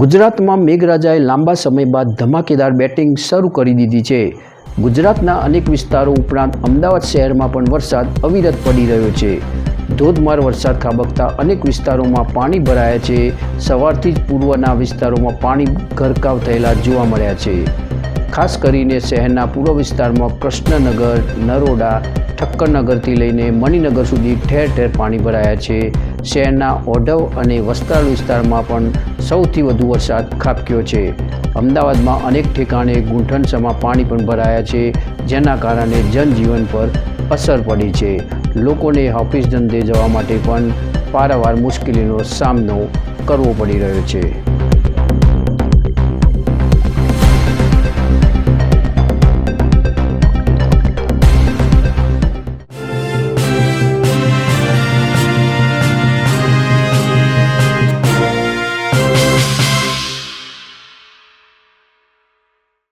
ગુજરાતમાં મેઘરાજાએ લાંબા સમય બાદ ધમાકેદાર બેટિંગ શરૂ કરી દીધી છે. ગુજરાતના અનેક વિસ્તારો ઉપરાંત અમદાવાદ શહેરમાં પણ વરસાદ અવિરત પડી રહ્યો છે. ધોધમાર વરસાદ ખાબકતા અનેક વિસ્તારોમાં પાણી ભરાયા છે. સવારથી જ પૂર્વના વિસ્તારોમાં પાણી ગરકાવ થયેલા જોવા મળ્યા છે. ખાસ કરીને શહેરના પૂર્વ વિસ્તારમાં કૃષ્ણનગર, નરોડા, ઠક્કરનગરથી લઈને મણિનગર સુધી ઠેર ઠેર પાણી ભરાયા છે. શહેરના ઓઢવ અને વસ્ત્રાલ વિસ્તારમાં પણ સૌથી વધુ વરસાદ ખાબક્યો છે. અમદાવાદમાં અનેક ઠેકાણે ગૂંઠણસમાં પાણી પણ ભરાયા છે, જેના કારણે જનજીવન પર અસર પડી છે. લોકોને ઓફિસ ધંધે જવા માટે પણ પારાવાર મુશ્કેલીનો સામનો કરવો પડી રહ્યો છે.